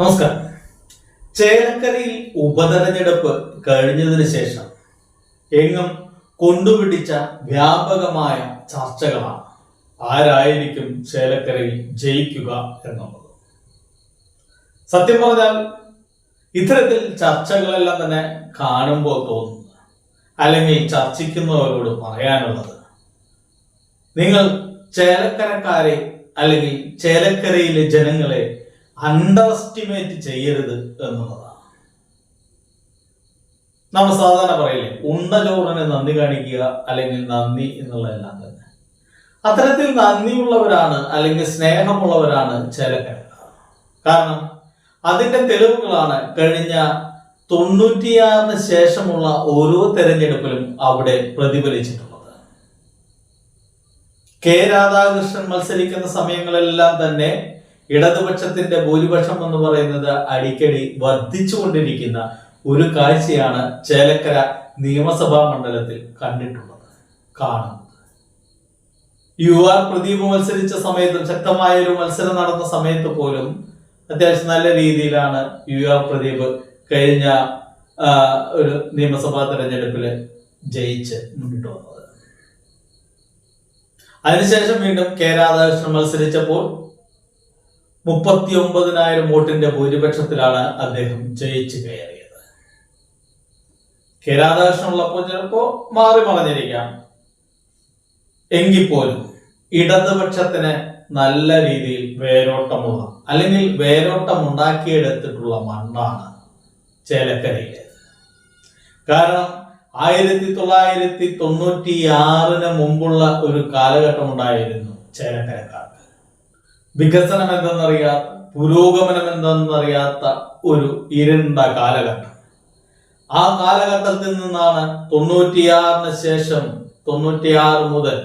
നമസ്കാരം. ചേലക്കരയിൽ ഉപതെരഞ്ഞെടുപ്പ് കഴിഞ്ഞതിന് ശേഷം എങ്ങും കൊണ്ടുപിടിച്ച വ്യാപകമായ ചർച്ചകളാണ് ആരായിരിക്കും ചേലക്കരയിൽ ജയിക്കുക എന്നുള്ളത്. സത്യം പറഞ്ഞാൽ ഇത്തരത്തിൽ ചർച്ചകളെല്ലാം തന്നെ കാണുമ്പോൾ തോന്നുന്നു അല്ലെങ്കിൽ ചർച്ചിക്കുന്നവരോട് പറയാനുള്ളത് നിങ്ങൾ ചേലക്കരക്കാരെ അല്ലെങ്കിൽ ചേലക്കരയിലെ ജനങ്ങളെ അണ്ടർ എസ്റ്റിമേറ്റ് ചെയ്യരുത് എന്നുള്ളതാണ്. നമ്മൾ സാധാരണ പറയില്ലേ ഉണ്ട ചോറിന് നന്ദി കാണിക്കുക അല്ലെങ്കിൽ നന്ദി എന്നുള്ളതെല്ലാം തന്നെ. അത്തരത്തിൽ നന്ദിയുള്ളവരാണ് അല്ലെങ്കിൽ സ്നേഹമുള്ളവരാണ് ചേലക്കരക്കാർ കാരണം അതിന്റെ തെളിവുകളാണ് കഴിഞ്ഞ തൊണ്ണൂറ്റിയാറിന് ശേഷമുള്ള ഓരോ തെരഞ്ഞെടുപ്പിലും അവിടെ പ്രതിഫലിച്ചിട്ടുള്ളത്. കെ രാധാകൃഷ്ണൻ മത്സരിക്കുന്ന സമയങ്ങളെല്ലാം തന്നെ ഇടതുപക്ഷത്തിന്റെ ഭൂരിപക്ഷം എന്ന് പറയുന്നത് അടിക്കടി വർദ്ധിച്ചുകൊണ്ടിരിക്കുന്ന ഒരു കാഴ്ചയാണ് ചേലക്കര നിയമസഭാ മണ്ഡലത്തിൽ കണ്ടിട്ടുള്ളത് കാണുന്നത്. യു ആർ പ്രദീപ് മത്സരിച്ച സമയത്തും ശക്തമായ ഒരു മത്സരം നടന്ന സമയത്ത് പോലും അത്യാവശ്യം നല്ല രീതിയിലാണ് യു ആർ പ്രദീപ് കഴിഞ്ഞ ഒരു നിയമസഭാ തെരഞ്ഞെടുപ്പിൽ ജയിച്ച് മുന്നിട്ട് വന്നത്. അതിനുശേഷം വീണ്ടും കെ രാധാകൃഷ്ണൻ മത്സരിച്ചപ്പോൾ മുപ്പത്തി ഒമ്പതിനായിരം വോട്ടിന്റെ ഭൂരിപക്ഷത്തിലാണ് അദ്ദേഹം ജയിച്ചു കയറിയത്. കെ ഉള്ളപ്പോൾ ചിലപ്പോ മാറി മറിഞ്ഞിരിക്കാം. എങ്കിൽ പോലും ഇടതുപക്ഷത്തിന് നല്ല രീതിയിൽ വേരോട്ടമുള്ള അല്ലെങ്കിൽ വേരോട്ടം ഉണ്ടാക്കിയെടുത്തിട്ടുള്ള മണ്ണാണ് ചേലക്കരയിലെ കാരണം ആയിരത്തി തൊള്ളായിരത്തി തൊണ്ണൂറ്റി ആറിന് മുമ്പുള്ള ഒരു കാലഘട്ടം ഉണ്ടായിരുന്നു ചേലക്കരക്കാർക്ക് വികസനം എന്തെന്നറിയാത്ത പുരോഗമനം എന്തെന്നറിയാത്ത ഒരു ഇരുണ്ട കാലഘട്ടം. ആ കാലഘട്ടത്തിൽ നിന്നാണ് തൊണ്ണൂറ്റിയാറിന് ശേഷം തൊണ്ണൂറ്റിയാറ് മുതൽ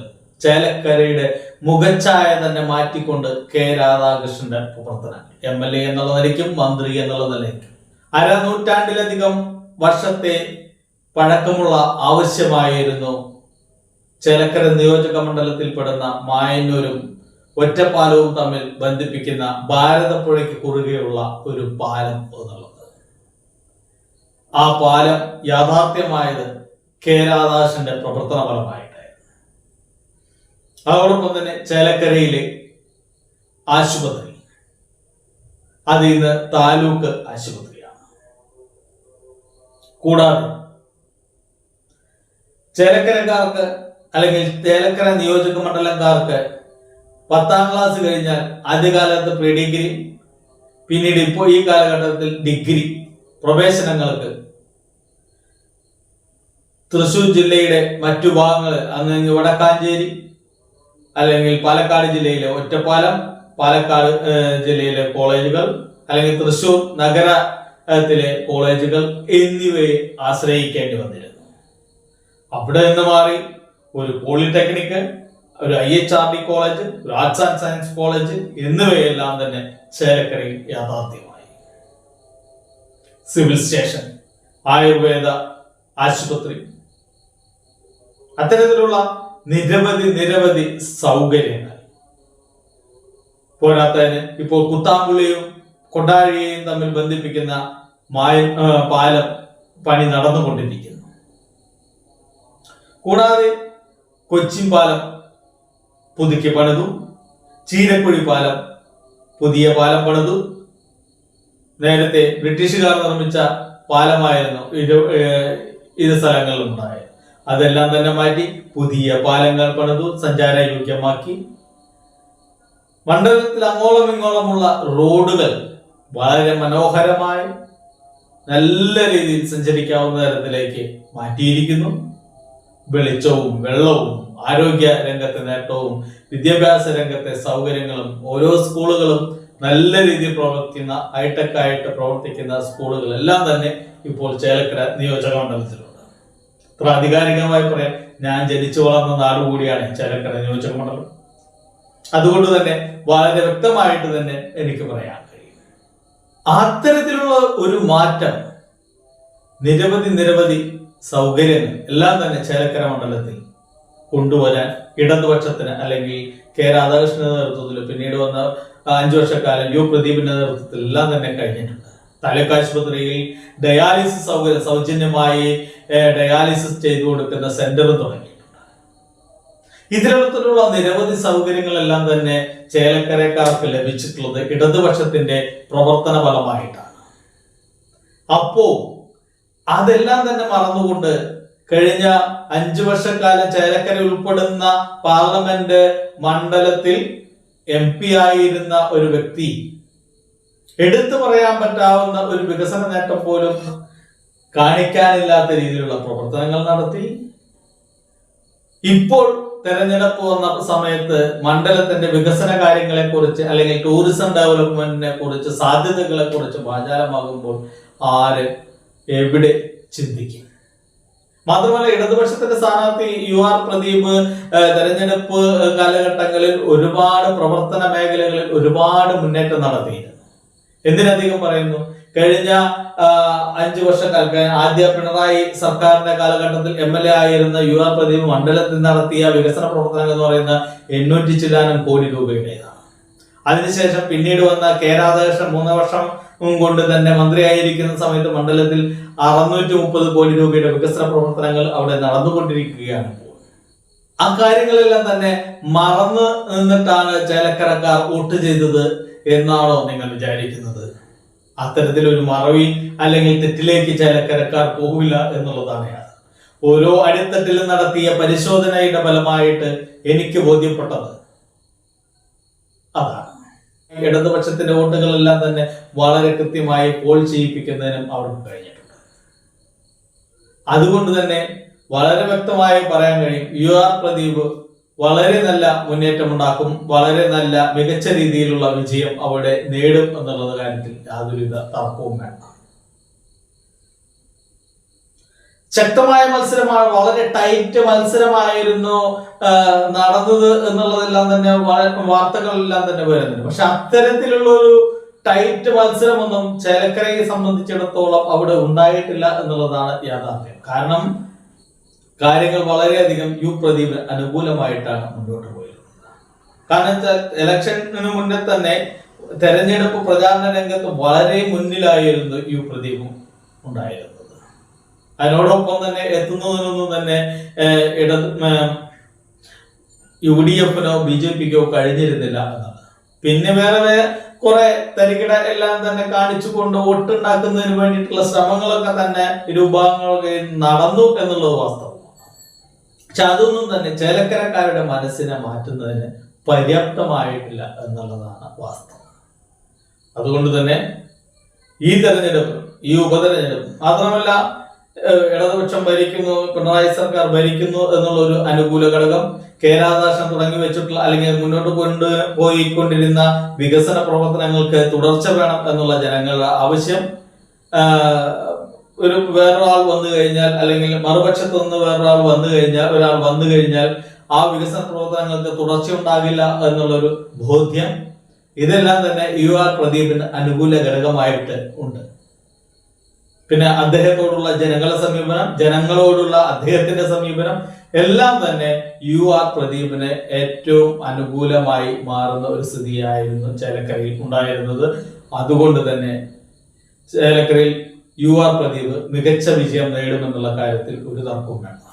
ചേലക്കരയുടെ മുഖച്ഛായ തന്നെ മാറ്റിക്കൊണ്ട് കെ രാധാകൃഷ്ണന്റെ പ്രവർത്തനം. എം എൽ എ എന്നുള്ള നിലയ്ക്കും മന്ത്രി എന്നുള്ള നിലയ്ക്കും. അരനൂറ്റാണ്ടിലധികം വർഷത്തെ പഴക്കമുള്ള ആവശ്യമായിരുന്നു ചേലക്കര നിയോജക മണ്ഡലത്തിൽപ്പെടുന്ന മായന്നൂരും ഒറ്റപ്പാലവും തമ്മിൽ ബന്ധിപ്പിക്കുന്ന ഭാരതപ്പുഴയ്ക്ക് കുറുകെയുള്ള ഒരു പാലം എന്നുള്ളത്. ആ പാലം യാഥാർത്ഥ്യമായത് കെ രാധാകൃഷ്ണന്റെ പ്രവർത്തന ഫലമായിട്ടായിരുന്നു അതോടൊപ്പം തന്നെ ചേലക്കരയിലെ ആശുപത്രി. അത് ഇന്ന് താലൂക്ക് ആശുപത്രിയാണ്. കൂടാതെ ചേലക്കരക്കാർക്ക് അല്ലെങ്കിൽ ചേലക്കര നിയോജക മണ്ഡലക്കാർക്ക് പത്താം ക്ലാസ് കഴിഞ്ഞാൽ ആദ്യകാലത്ത് പ്രീ ഡിഗ്രി പിന്നീട് ഇപ്പോൾ ഈ കാലഘട്ടത്തിൽ ഡിഗ്രി പ്രവേശനങ്ങൾക്ക്. തൃശൂർ ജില്ലയുടെ മറ്റു ഭാഗങ്ങൾ അങ്ങനെ വടക്കാഞ്ചേരി അല്ലെങ്കിൽ പാലക്കാട് ജില്ലയിലെ ഒറ്റപ്പാലം പാലക്കാട് ജില്ലയിലെ കോളേജുകൾ അല്ലെങ്കിൽ തൃശൂർ നഗരത്തിലെ കോളേജുകൾ എന്നിവയെ ആശ്രയിക്കേണ്ടി വന്നിരുന്നു. അവിടെ നിന്ന് മാറി ഒരു പോളിടെക്നിക്ക് ഒരു I H R D college ഒരു ആർട്സ് ആൻഡ് സയൻസ് കോളേജ് എന്നിവയെല്ലാം തന്നെ ചേലക്കരയിൽ യാഥാർത്ഥ്യമായി. സിവിൽ സ്റ്റേഷൻ ആയുർവേദ ആശുപത്രി. അത്തരത്തിലുള്ള നിരവധി നിരവധി സൗകര്യങ്ങൾ. പോരാത്തതിന് ഇപ്പോൾ കുത്താമ്പുള്ളിയും കൊണ്ടാഴിയെയും തമ്മിൽ ബന്ധിപ്പിക്കുന്ന മായ പാലം പണി നടന്നുകൊണ്ടിരിക്കുന്നു. കൂടാതെ കൊച്ചിൻ പാലം പുതുക്കി പണിതു. ചീരക്കുഴി പാലം പുതിയ പാലം പണിതു. നേരത്തെ ബ്രിട്ടീഷുകാർ നിർമ്മിച്ച പാലമായിരുന്നു ഇരു ഇരു സ്ഥലങ്ങളിലും ഉണ്ടായത്. അതെല്ലാം തന്നെ മാറ്റി പുതിയ പാലങ്ങൾ പണിതു സഞ്ചാര യോഗ്യമാക്കി മണ്ഡലത്തിൽ അങ്ങോളം ഇങ്ങോളമുള്ള റോഡുകൾ വളരെ മനോഹരമായി നല്ല രീതിയിൽ സഞ്ചരിക്കാവുന്ന തരത്തിലേക്ക് മാറ്റിയിരിക്കുന്നു. വെളിച്ചവും വെള്ളവും ആരോഗ്യ രംഗത്തെ നേട്ടവും വിദ്യാഭ്യാസ രംഗത്തെ സൗകര്യങ്ങളും ഓരോ സ്കൂളുകളും നല്ല രീതിയിൽ പ്രവർത്തിക്കുന്ന ഹൈടെക് ആയിട്ട് പ്രവർത്തിക്കുന്ന സ്കൂളുകൾ എല്ലാം തന്നെ ഇപ്പോൾ ചേലക്കര നിയോജക മണ്ഡലത്തിലുണ്ട്. ഇത്ര ആധികാരികമായി പറയാൻ ഞാൻ ജനിച്ചു വളർന്ന നാട് കൂടിയാണ് ചേലക്കര നിയോജക മണ്ഡലം. അതുകൊണ്ട് തന്നെ വളരെ വ്യക്തമായിട്ട് തന്നെ എനിക്ക് പറയാൻ കഴിയും. അത്തരത്തിലുള്ള ഒരു മാറ്റം നിരവധി നിരവധി സൗകര്യങ്ങൾ എല്ലാം തന്നെ ചേലക്കര മണ്ഡലത്തിൽ കൊണ്ടുവരാൻ ഇടതുപക്ഷത്തിന് അല്ലെങ്കിൽ കെ രാധാകൃഷ്ണന്റെ നേതൃത്വത്തിൽ പിന്നീട് വന്ന അഞ്ചു വർഷക്കാലം യു പ്രദീപിന്റെ നേതൃത്വത്തിൽ എല്ലാം തന്നെ കഴിഞ്ഞിട്ടുണ്ട്. താലൂക്ക് ആശുപത്രിയിൽ ഡയാലിസിസ് സൗകര്യം സൗജന്യമായി ഡയാലിസിസ് ചെയ്തു കൊടുക്കുന്ന സെന്റർ തുടങ്ങിയിട്ടുണ്ട് ഇത്തരത്തിലുള്ള നിരവധി സൗകര്യങ്ങളെല്ലാം തന്നെ ചേലക്കരക്കാർക്ക് ലഭിച്ചിട്ടുള്ളത് ഇടതുപക്ഷത്തിന്റെ പ്രവർത്തന ഫലമായിട്ടാണ്. അപ്പോ അതെല്ലാം തന്നെ മറന്നുകൊണ്ട് കഴിഞ്ഞ അഞ്ചു വർഷക്കാലം ചേലക്കര ഉൾപ്പെടുന്ന പാർലമെന്റ് മണ്ഡലത്തിൽ എം പി ആയിരുന്ന ഒരു വ്യക്തി. എടുത്തു പറയാൻ പറ്റാവുന്ന ഒരു വികസന നേട്ടം പോലും കാണിക്കാനില്ലാത്ത രീതിയിലുള്ള പ്രവർത്തനങ്ങൾ നടത്തി. ഇപ്പോൾ തെരഞ്ഞെടുപ്പ് വന്ന സമയത്ത് മണ്ഡലത്തിന്റെ വികസന കാര്യങ്ങളെ കുറിച്ച് അല്ലെങ്കിൽ ടൂറിസം ഡെവലപ്മെന്റിനെ കുറിച്ച് സാധ്യതകളെ കുറിച്ച് വാചാലമാകുമ്പോൾ ആര് എവിടെ ചിന്തിക്കും? മാത്രമല്ല ഇടതുപക്ഷത്തിന്റെ സ്ഥാനാർത്ഥി യു ആർ പ്രദീപ് തെരഞ്ഞെടുപ്പ് കാലഘട്ടങ്ങളിൽ ഒരുപാട് പ്രവർത്തന മേഖലകളിൽ ഒരുപാട് മുന്നേറ്റം നടത്തിയിരുന്നു എന്തിനധികം പറയുന്നു? കഴിഞ്ഞ അഞ്ചു വർഷക്കാലത്ത് ആദ്യ പിണറായി സർക്കാരിന്റെ കാലഘട്ടത്തിൽ എം എൽ എ ആയിരുന്ന യു ആർ പ്രദീപ് മണ്ഡലത്തിൽ നടത്തിയ വികസന പ്രവർത്തനങ്ങൾ എന്ന് പറയുന്ന എണ്ണൂറ്റി ചില്ലാനം കോടി രൂപയുടേതാണ്. അതിനുശേഷം പിന്നീട് വന്ന കെ മൂന്ന് വർഷം കൊണ്ട് തന്നെ മന്ത്രിയായിരിക്കുന്ന സമയത്ത് മണ്ഡലത്തിൽ അറുന്നൂറ്റി മുപ്പത് കോടി രൂപയുടെ വികസന പ്രവർത്തനങ്ങൾ അവിടെ നടന്നുകൊണ്ടിരിക്കുകയാണ്. ആ കാര്യങ്ങളെല്ലാം തന്നെ മറന്നു നിന്നിട്ടാണ് ചേലക്കരക്കാർ വോട്ട് ചെയ്തത് എന്നാണോ നിങ്ങൾ വിചാരിക്കുന്നത്? അത്തരത്തിലൊരു മറവി അല്ലെങ്കിൽ തെറ്റിലേക്ക് ചേലക്കരക്കാർ പോകില്ല എന്നുള്ളതാണ്. ഓരോ അടിത്തട്ടിലും നടത്തിയ പരിശോധനയുടെ ഫലമായിട്ട് എനിക്ക് ബോധ്യപ്പെട്ടത് അതാണ്. ഇടതുപക്ഷത്തിന്റെ വോട്ടുകളെല്ലാം തന്നെ വളരെ കൃത്യമായി പോൾ ചെയ്യിപ്പിക്കുന്നതിനും അവർക്ക് കഴിഞ്ഞിട്ടുണ്ട്. അതുകൊണ്ട് തന്നെ വളരെ വ്യക്തമായി പറയാൻ കഴിയും യു ആർ പ്രദീപ് വളരെ നല്ല മുന്നേറ്റം ഉണ്ടാക്കും വളരെ നല്ല മികച്ച രീതിയിലുള്ള വിജയം അവിടെ നേടും എന്നുള്ള കാര്യത്തിൽ യാതൊരുവിധ തർക്കവും വേണ്ട. ശക്തമായ മത്സരമാണ് വളരെ ടൈറ്റ് മത്സരമായിരുന്നു നടന്നത് എന്നുള്ളതെല്ലാം തന്നെ വാർത്തകളെല്ലാം തന്നെ വരുന്നുണ്ട്. പക്ഷെ അത്തരത്തിലുള്ള ഒരു ടൈറ്റ് മത്സരമൊന്നും ചേലക്കരയെ സംബന്ധിച്ചിടത്തോളം അവിടെ ഉണ്ടായിട്ടില്ല എന്നുള്ളതാണ് യാഥാർത്ഥ്യം. കാരണം കാര്യങ്ങൾ വളരെയധികം യു പ്രദീപ് അനുകൂലമായിട്ടാണ് മുന്നോട്ട് പോയിരുന്നത് കാരണം വെച്ചാൽ മുന്നേ തന്നെ തെരഞ്ഞെടുപ്പ് പ്രചാരണ രംഗത്ത് വളരെ മുന്നിലായിരുന്നു യു പ്രദീപും ഉണ്ടായിരുന്നത്. അതിനോടൊപ്പം തന്നെ എത്തുന്നതിനൊന്നും തന്നെ ഇട യു ഡി എഫിനോ ബി ജെ പിക്കോ കഴിഞ്ഞിരുന്നില്ല എന്നാണ്. പിന്നെ വേറെ വേറെ കുറെ തരികിട എല്ലാം തന്നെ കാണിച്ചുകൊണ്ട് ഒട്ടുണ്ടാക്കുന്നതിന് വേണ്ടിയിട്ടുള്ള ശ്രമങ്ങളൊക്കെ തന്നെ രൂപങ്ങളൊക്കെ നടന്നു എന്നുള്ളത് വാസ്തവമാണ്. പക്ഷെ അതൊന്നും തന്നെ ചേലക്കരക്കാരുടെ മനസ്സിനെ മാറ്റുന്നതിന് പര്യാപ്തമായിട്ടില്ല എന്നുള്ളതാണ് വാസ്തവം. അതുകൊണ്ട് തന്നെ ഈ തെരഞ്ഞെടുപ്പ് ഈ ഉപതെരഞ്ഞെടുപ്പ് മാത്രമല്ല ഇടതുപക്ഷം ഭരിക്കുന്നു പിണറായി സർക്കാർ ഭരിക്കുന്നു എന്നുള്ള ഒരു അനുകൂല ഘടകം കെ തുടങ്ങി വെച്ചിട്ടുള്ള അല്ലെങ്കിൽ മുന്നോട്ട് കൊണ്ട് പോയിക്കൊണ്ടിരുന്ന വികസന പ്രവർത്തനങ്ങൾക്ക് തുടർച്ച വേണം എന്നുള്ള ജനങ്ങളുടെ ആവശ്യം. ഒരു വേറൊരാൾ വന്നു കഴിഞ്ഞാൽ അല്ലെങ്കിൽ മറുപക്ഷത്ത് നിന്ന് വേറൊരാൾ വന്നു കഴിഞ്ഞാൽ ഒരാൾ വന്നു കഴിഞ്ഞാൽ ആ വികസന പ്രവർത്തനങ്ങൾക്ക് തുടർച്ച ഉണ്ടാകില്ല എന്നുള്ളൊരു ബോധ്യം. ഇതെല്ലാം തന്നെ യു ആർ പ്രദീപിന് അനുകൂല ഘടകമായിട്ട് ഉണ്ട്. പിന്നെ അദ്ദേഹത്തോടുള്ള ജനങ്ങളുടെ സമീപനം ജനങ്ങളോടുള്ള അദ്ദേഹത്തിന്റെ സമീപനം എല്ലാം തന്നെ യു ആർ പ്രദീപിന് ഏറ്റവും അനുകൂലമായി മാറുന്ന ഒരു സ്ഥിതിയായിരുന്നു ചേലക്കരയിൽ ഉണ്ടായിരുന്നത്. അതുകൊണ്ട് തന്നെ ചേലക്കരയിൽ യു ആർ പ്രദീപ് മികച്ച വിജയം നേടുമെന്നുള്ള കാര്യത്തിൽ ഒരു തർക്കവും വേണം